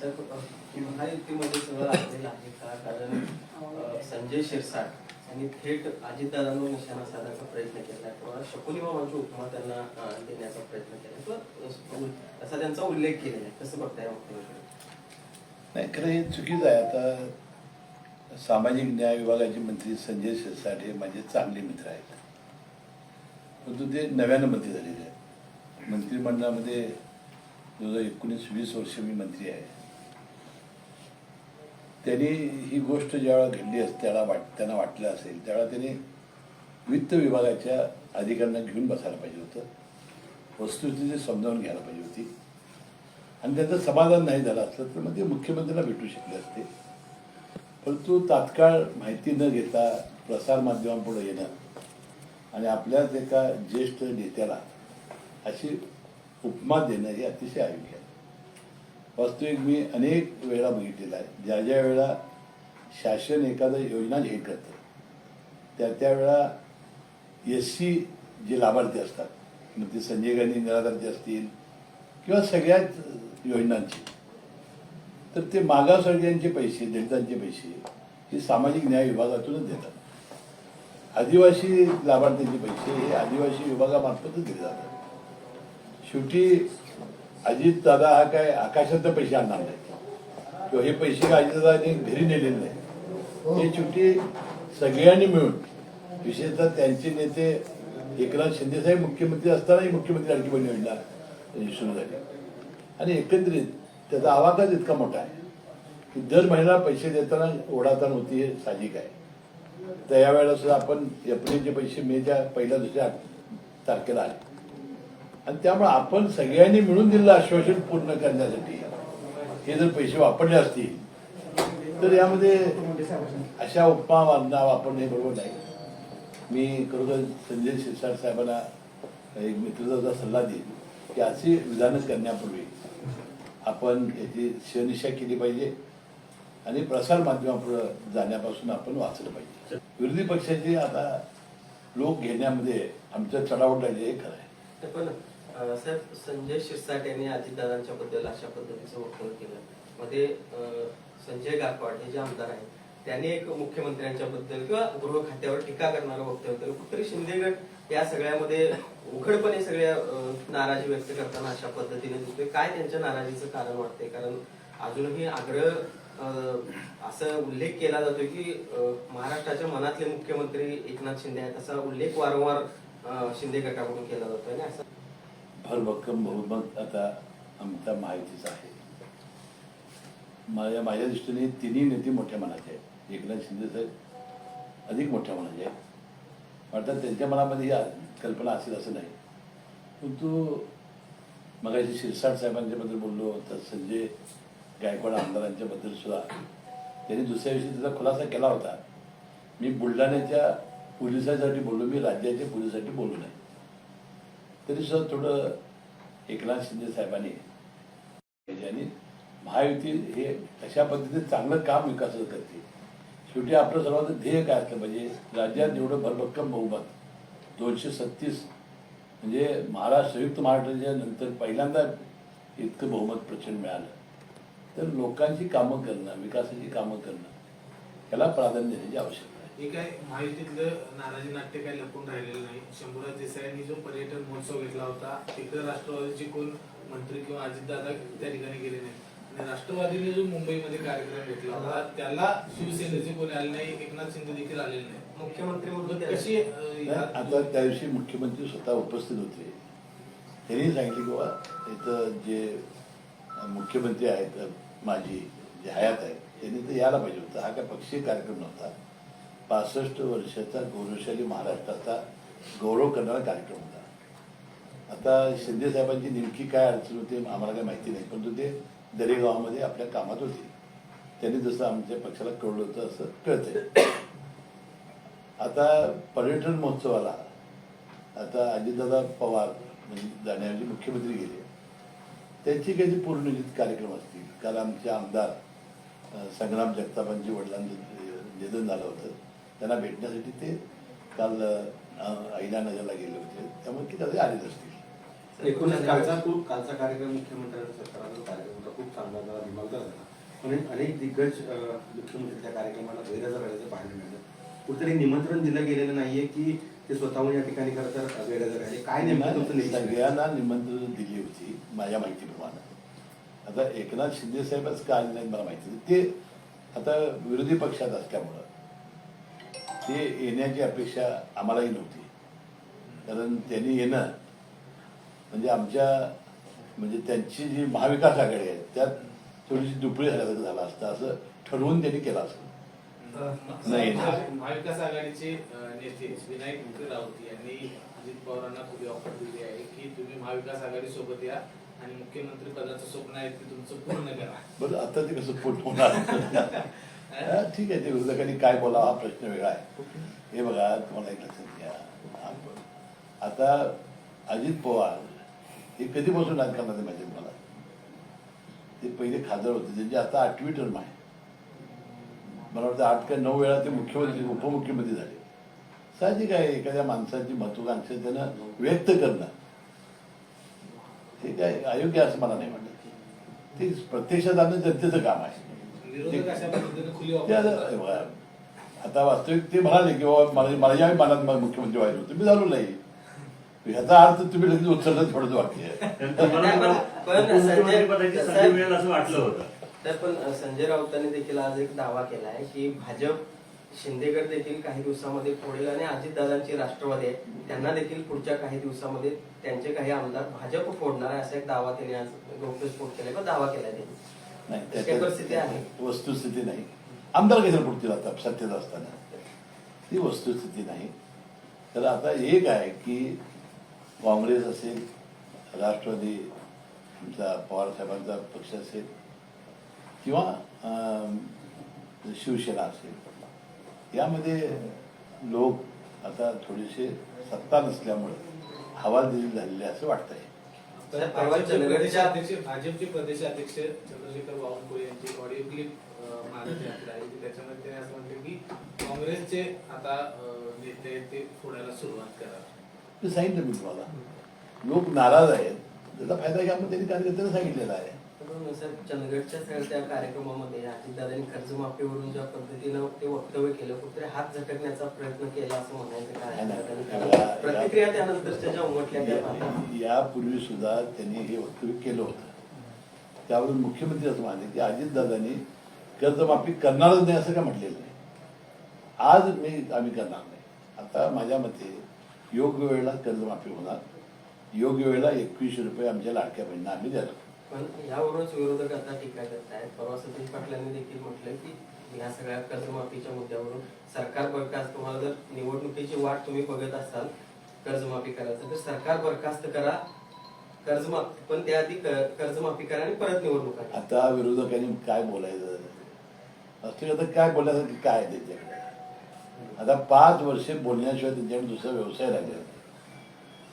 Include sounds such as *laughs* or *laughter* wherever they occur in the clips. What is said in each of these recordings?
साहेब महायुतीमध्ये सगळं आलेलं आहे का? कारण संजय शिरसाट यांनी थेट अजितदादांवर निशाणा साधायचा प्रयत्न केला किंवा शकुनी मामाची उपमा त्यांना देण्याचा प्रयत्न केला किंवा असा त्यांचा उल्लेख केलेला आहे. कसं बघताय नाही खरं हे चुकीचं आहे. आता सामाजिक न्याय विभागाचे मंत्री संजय शिरसाट हे माझे चांगले मित्र आहेत. परंतु ते नव्यानं मंत्री झालेले आहेत. मंत्रिमंडळामध्ये दोन हजार एकोणीस वीस वर्ष मी मंत्री आहे. त्यांनी ही गोष्ट ज्यावेळा घडली असते त्याला वाट त्यांना वाटलं असेल त्यावेळा त्यांनी वित्त विभागाच्या अधिकाऱ्यांना घेऊन बसायला पाहिजे होतं. वस्तुस्थिती समजावून घ्यायला पाहिजे होती. आणि त्याचं समाधान नाही झालं असलं तर मग ते मुख्यमंत्र्यांना भेटू शकले असते. परंतु तात्काळ माहिती न घेता प्रसारमाध्यमांपुढे येणं आणि आपल्याच एका ज्येष्ठ नेत्याला अशी उपमा देणं हे अतिशय आयोग्य आहे. वास्तविक मी अनेक वेळा बघितलेला आहे. ज्या ज्या वेळा शासन एखादं योजना जाहीर करतं त्या त्यावेळा एस सी जे लाभार्थी असतात मग ते संजय गांधी निराधारचे असतील किंवा सगळ्याच योजनांचे तर ते मागासवर्गीयांचे पैसे दलितांचे पैसे हे सामाजिक न्याय विभागातूनच देतात. आदिवासी लाभार्थ्यांचे पैसे हे आदिवासी विभागामार्फतच दिले जातात. शेवटी अजित दादा हा काय आकाशात पैसे आणणार नाही. किंवा हे पैसे काय अजितदादाने घरी नेलेले नाही. हे. शेवटी सगळ्यांनी मिळून विशेषतः त्यांचे नेते एकनाथ शिंदे साहेब मुख्यमंत्री असतानाही मुख्यमंत्री लाडकी बहीण योजना सुरू झाली. आणि एकंदरीत त्याचा आवाकाच इतका मोठा आहे की दर महिन्याला पैसे देताना ओढाताण होती हे साहजिक आहे. तर यावेळेला सुद्धा आपण एप्रिलचे पैसे मेच्या पहिल्या दुसऱ्या तारखेला आले. आणि त्यामुळे आपण सगळ्यांनी मिळून दिलेलं आश्वासन पूर्ण करण्यासाठी. हे जर पैसे वापरले असतील तर यामध्ये अशा उपमा वाजना वापरणे बरोबर नाही. मी खरोखर संजय शिरसाट साहेबांना एक मित्रचा सल्ला देईन की अशी विधानं करण्यापूर्वी आपण याची शनिशा केली पाहिजे आणि प्रसार माध्यमापुढे जाण्यापासून आपण वाचलं पाहिजे. विरोधी पक्षाची आता लोक घेण्यामध्ये आमचं चढावट राहिले हे खरं आहे. साहेब संजय शिरसाट यांनी अजितदादांच्या बद्दल अशा पद्धतीचं वक्तव्य केलं. मध्ये संजय गायकवाड हे जे आमदार आहेत त्यांनी एक मुख्यमंत्र्यांच्या बद्दल किंवा गृह खात्यावर टीका करणारं वक्तव्य केलं. कुठतरी शिंदेगड या सगळ्यामध्ये उघडपणे सगळ्या नाराजी व्यक्त करताना अशा पद्धतीने दिसतोय. काय त्यांच्या नाराजीचं कारण वाटतंय? कारण अजूनही आग्रह असा असं उल्लेख केला जातोय की महाराष्ट्राच्या मनातले मुख्यमंत्री एकनाथ शिंदे आहेत असा उल्लेख वारंवार शिंदे गटाकडून केला जातोय आणि असं भरभक्कम बहुमत आता आमच्या माहितीच आहे. माझ्या माझ्या दृष्टीने तिन्ही नेते मोठ्या मनाचे आहेत. एकनाथ शिंदे साहेब अधिक मोठ्या मनाचे आहेत. अर्थात त्यांच्या मनामध्ये ही कल्पना असेल असं नाही. परंतु मगाशी शिरसाट साहेबांच्याबद्दल बोललो तर संजय गायकवाड आमदारांच्याबद्दल सुद्धा. त्यांनी दुसऱ्या दिवशी त्याचा खुलासा केला होता. मी बुलढाण्याच्या पोलिसांसाठी बोललो मी राज्याच्या पोलिसांसाठी बोललो नाही. तरी सुद्धा थोडं एकनाथ शिंदे साहेबांनी केले आणि महायुती हे अशा पद्धतीने चांगलं काम विकास करते. शेवटी आपलं सर्वांचं ध्येय काय असलं पाहिजे? राज्यात एवढं भरभक्कम बहुमत दोनशे सत्तीस म्हणजे महाराष्ट्र संयुक्त महाराष्ट्राच्या नंतर पहिल्यांदा इतकं बहुमत प्रचंड मिळालं. तर लोकांची कामं करणं विकासाची कामं करणं याला प्राधान्य देण्याची आवश्यकता आहे. हे काय महायुतीतलं नाराजी नाट्य काही लपून राहिलेलं नाही. शंभूराज देसाईंनी जो पर्यटन महोत्सव घेतला होता तिकडे राष्ट्रवादीचे कोण मंत्री किंवा अजितदादा त्या ठिकाणी गेले नाही आणि राष्ट्रवादीने जो मुंबईमध्ये कार्यक्रम घेतला होता त्याला शिवसेनेचे कोणी आले नाही एकनाथ शिंदे देखील आलेले नाही. मुख्यमंत्री म्हणून कशी आता त्या दिवशी मुख्यमंत्री स्वतः उपस्थित होते. त्यांनी सांगितले की बाबा इथं जे मुख्यमंत्री आहेत माझी जे हयात आहेत त्यांनी तर यायला पाहिजे होतं. हा काय पक्षीय कार्यक्रम नव्हता. पासष्ट वर्षाचा गौरवशाली महाराष्ट्राचा गौरव करणारा कार्यक्रम होता. आता शिंदे साहेबांची नेमकी काय अडचण होती आम्हाला काही माहिती नाही परंतु ते दरेगावामध्ये आपल्या कामात होते. त्यांनी जसं आमच्या पक्षाला कळलं होतं असं कळतंय. आता पर्यटन महोत्सवाला आता अजितदादा पवार म्हणजे जाण्याऐवजी मुख्यमंत्री गेले. त्यांची काही पूर्णनियोजित कार्यक्रम असतील. काल आमचे आमदार संग्राम जगतापांची वडिलांचं निधन झालं होतं. त्यांना भेटण्यासाठी ते काल अहिल्यानगरला गेले होते. त्यामुळे ते कधी आलेच असतील. एकूणच कालचा खूप कालचा कार्यक्रम मुख्यमंत्र्यांचा सरकारचा कार्यक्रम होता. खूप चांगला झाला दिमागदार झाला अनेक अनेक दिग्गज मुख्यमंत्री त्या कार्यक्रमाला गैरहजर राहिल्याचं पाहायला मिळालं. कुठेतरी निमंत्रण दिलं गेलेलं नाहीये की ते स्वतःहून या ठिकाणी खरं तर गैरहजर राहिले. काय नेमकं तुमचं? सगळ्यांना निमंत्रण दिली होती माझ्या माहितीप्रमाणे. आता एकनाथ शिंदे साहेबच का आले नाहीत मला माहिती. ते आता विरोधी पक्षात असल्यामुळं. ते येण्याची अपेक्षा आम्हालाही नव्हती. कारण त्यांनी येणं म्हणजे आमच्या म्हणजे त्यांची जी महाविकास आघाडी आहे त्यात थोडीशी दुपळी झाल्यासारखं झालं असतं असं ठरवून त्यांनी केलं असं नाही, महा- नाही. महाविकास आघाडीचे नेते विनायक राऊत यांनी अजित पवारांना खुली ऑफर दिली आहे की तुम्ही महाविकास आघाडी सोबत या आणि मुख्यमंत्री पदाचं स्वप्न आहे ते तुमचं पूर्ण करा. बरं आता ते कसं पोट होणार? *laughs* ठीक आहे ते विरोधकांनी काय बोलावं हा प्रश्न वेगळा आहे. हे बघा तुम्हाला एक लक्षात घ्या. आता अजित पवार हे कधीपासून राजकारणात आहे आहे मला ते पहिले खासदार होते त्यांची आता आठवी टर्म आहे. मला वाटतं आठ का नऊ वेळा ते मुख्यमंत्री उपमुख्यमंत्री झाले. साहजिक आहे एखाद्या माणसाची महत्वाकांक्षा त्यानं व्यक्त करणं. हे काय अयोग्य असं मला नाही वाटत. ते प्रत्यक्षात आणणं जनतेचं काम आहे. विरोधक अशा पद्धतीने खुली ते ऑफर आता वास्तविक ते म्हणाले की बाबा मला मला यावेळी मनात मला मुख्यमंत्री व्हायचं होतं. मी झालो नाही. ह्याचा अर्थ तुम्ही लगेच उचललं थोडं वाक्य तुम्हाला पण- संजय- संधी मिळेल असं वाटलं होतं. तर पण संजय राऊतांनी देखील आज एक दावा केला आहे की भाजप शिंदेगड देखील काही दिवसामध्ये फोडेल आणि अजितदादांची राष्ट्रवादी आहे. त्यांना देखील पुढच्या काही दिवसामध्ये त्यांचे काही आमदार भाजप फोडणार आहे असा एक दावा त्यांनी आज गौप्यस्फोट केलाय. किंवा दावा केलाय त्यांनी. नाही परिस्थिती आहे. वस्तुस्थिती नाही. आमदार कशाला पुढतील आता? सत्तेत असताना. ती वस्तुस्थिती नाही. तर आता एक आहे की काँग्रेस असेल राष्ट्रवादी तुमचा पवार साहेबांचा पक्ष असेल किंवा शिवसेना असेल. यामध्ये लोक आता थोडेसे सत्ता नसल्यामुळे हवालदिली झालेली आहे असं वाटतंय. तर परवा भाजपचे चंद्रगडच्या- प्रदेशाध्यक्ष भाजपचे प्रदेशाध्यक्ष चंद्रशेखर बावनकुळे यांची ऑडिओ क्लिप मारत यात्रा आहे. की त्याच्यामध्ये त्यांनी असं म्हटलं की काँग्रेसचे आता नेते आहेत ते फोडायला सुरुवात करा मी सांगितलं मी तुम्हाला. लोक नाराज आहेत. त्याचा फायदा घ्या त्यांनी कार्यकर्त्यांना सांगितलेला आहे. चंदगडच्या त्या कार्यक्रमामध्ये अजितदादांनी कर्जमाफीवरून ज्या पद्धतीनं ते वक्तव्य केलं कुठेतरी हात झटकण्याचा प्रयत्न केला असं म्हणायचं काय प्रतिक्रिया त्यानंतरच्या ज्या उमटल्या त्या. यापूर्वी सुद्धा त्यांनी हे वक्तव्य केलं होतं. त्यावरून मुख्यमंत्री असं म्हणाले की अजितदादांनी कर्जमाफी करणारच नाही असं का म्हटलेलं नाही. आज मी आम्ही करणार नाही. आता माझ्या मते योग्य वेळेला कर्जमाफी होणार. योग्य वेळेला एकवीसशे रुपये आमच्या लाडक्या बहिणींना आम्ही देणार पण यावरूनच विरोधक आता टीका करत आहेत परवा सतीश पाटलांनी देखील म्हटलं की या सगळ्या कर्जमाफीच्या मुद्द्यावरून सरकार बरखास्त तुम्हाला जर निवडणुकीची वाट तुम्ही बघत असाल कर्जमाफी करायचं तर सरकार बरखास्त करा. कर्जमाफी पण त्याआधी क- कर्जमाफी करा आणि परत निवडणूक आता विरोधकांनी काय बोलायचं? असं आता काय बोलायचं? काय आहे त्यांच्याकडे? आता पाच वर्षे बोलण्याशिवाय त्यांच्याकडे दुसरा व्यवसाय राहिला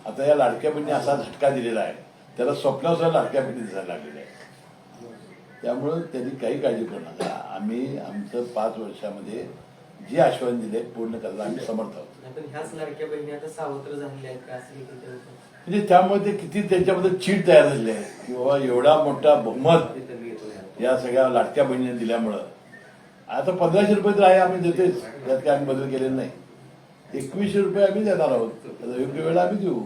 आता या लाडक्या बहिणी असा झटका दिलेला आहे. त्याला स्वप्नावर लाडक्या बहिणी दिसायला लागलेल्या आहे. त्यामुळं त्यांनी काही काळजी करू नका. आम्ही आमचं पाच वर्षामध्ये जे आश्वासन दिले पूर्ण करायला आम्ही समर्थ आहोत. ह्याच लाडक्या बहिणी आता सावत्र झालेल्या आहेत का? असं म्हणजे त्यामुळे ते किती त्यांच्यामध्ये चीट तयार झालेली आहे. की बाबा एवढा मोठा बहुमत या सगळ्या लाडक्या बहिणीने दिल्यामुळं. आता पंधराशे रुपये तर आहे आम्ही देतेच त्यात काय आम्ही बदल केलेला नाही. एकवीसशे रुपये आम्ही देणार आहोत. त्याचा योग्य वेळा आम्ही देऊ.